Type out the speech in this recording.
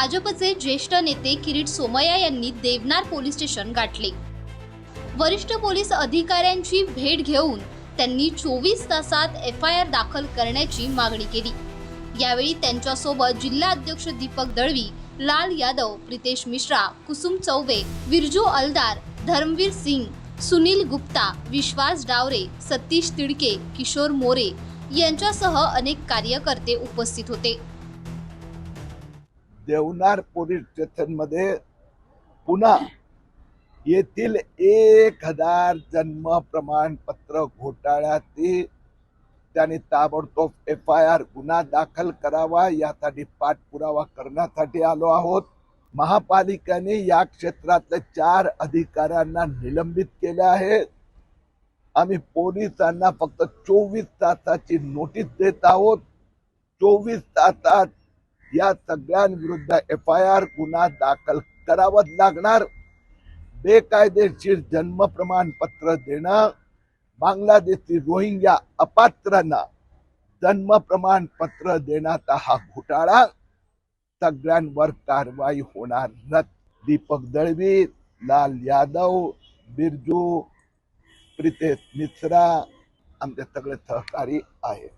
भाजपचे ज्येष्ठ नेते किरीट सोमय्या यांनी देवनार पोलीस स्टेशन गाठले. वरिष्ठ पोलीस अधिकाऱ्यांची भेट घेऊन त्यांनी चोवीस तासात एफ आय आर दाखल करण्याची मागणी केली. यावेळी त्यांच्यासोबत जिल्हा अध्यक्ष दीपक दळवी लाल यादव प्रितेश मिश्रा कुसुम चौबे विरजू अलदार धर्मवीर सिंग सुनील गुप्ता विश्वास डावरे सतीश तिडके किशोर मोरे यांच्यासह अनेक कार्यकर्ते उपस्थित होते. देवनार पोलीस स्टेशनमध्ये पुन्हा येथील एक हजार जन्म प्रमाणपत्र घोटाळ्यातील त्याने ताबडतोब एफ आय आर गुन्हा दाखल करावा यासाठी पाठपुरावा करण्यासाठी आलो आहोत. महापालिकेने या क्षेत्रातल्या चार अधिकाऱ्यांना निलंबित केले आहे. आम्ही पोलिसांना फक्त चोवीस तासाची नोटीस देत आहोत. चोवीस तासात या सगळ्यांविरुद्ध एफ आय आर गुन्हा दाखल करावाच लागणार. बेकायदेशीर जन्म प्रमाणपत्र देणं बांगलादेशी रोहिंग्या अपात्रांना जन्म प्रमाणपत्र देण्याचा हा घोटाळा. सगळ्यांवर कारवाई होणार नाही. दीपक दळवी लाल यादव बिरजू प्रितेश मिश्रा आमचे सगळे सहकारी आहेत.